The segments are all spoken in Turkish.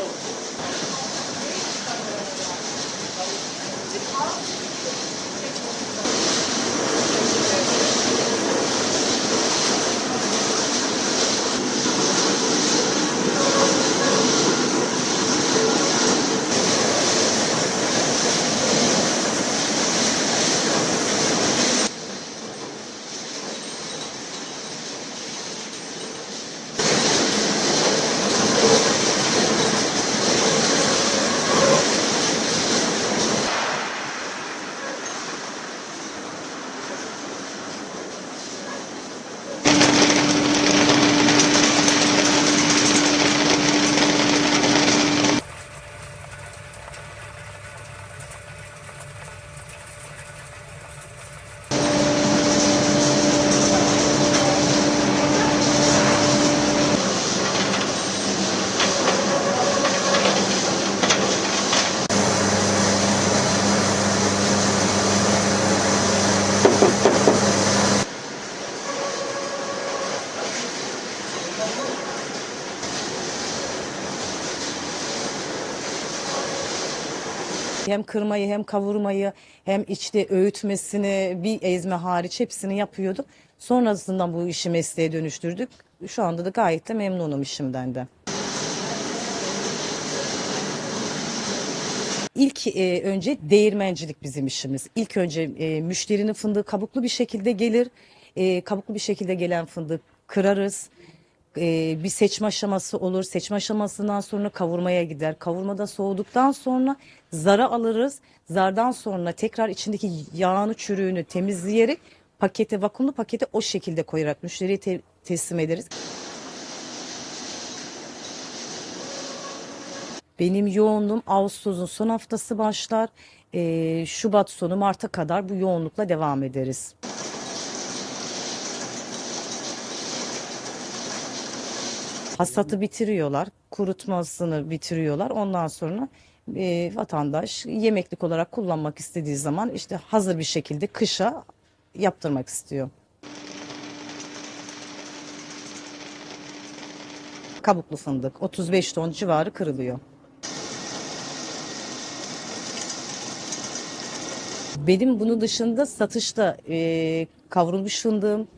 Thank you. Hem kırmayı hem kavurmayı hem içte öğütmesini bir ezme hariç hepsini yapıyorduk. Sonrasında bu işi mesleğe dönüştürdük. Şu anda da gayet de memnunum işimden de. İlk e, önce değirmencilik bizim işimiz. İlk önce e, müşterinin fındığı kabuklu bir şekilde gelir. E, kabuklu bir şekilde gelen fındığı kırarız. E, bir seçme aşaması olur. Seçme aşamasından sonra kavurmaya gider. Kavurmada soğuduktan sonra zara alırız. Zardan sonra tekrar içindeki yağını çürüğünü temizleyerek pakete vakumlu pakete o şekilde koyarak müşteriye te- teslim ederiz. Benim yoğunluğum Ağustos'un son haftası başlar. Ee, Şubat sonu Mart'a kadar bu yoğunlukla devam ederiz. Hasatı bitiriyorlar, kurutmasını bitiriyorlar. Ondan sonra e, vatandaş yemeklik olarak kullanmak istediği zaman işte hazır bir şekilde kışa yaptırmak istiyor. Kabuklu fındık 35 ton civarı kırılıyor. Benim bunun dışında satışta e, kavrulmuş fındığım,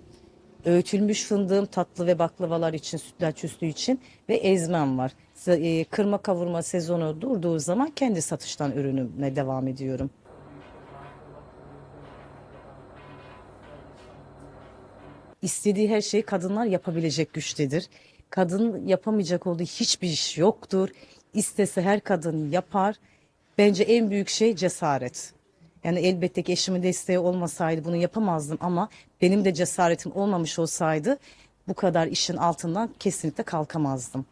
öğütülmüş fındığım tatlı ve baklavalar için, sütlaç üstü için ve ezmem var. E, Kırma kavurma sezonu durduğu zaman kendi satıştan ürünüme devam ediyorum. İstediği her şeyi kadınlar yapabilecek güçtedir. Kadın yapamayacak olduğu hiçbir iş yoktur. İstese her kadın yapar. Bence en büyük şey cesaret. Yani elbette ki eşimin desteği olmasaydı bunu yapamazdım ama benim de cesaretim olmamış olsaydı bu kadar işin altından kesinlikle kalkamazdım.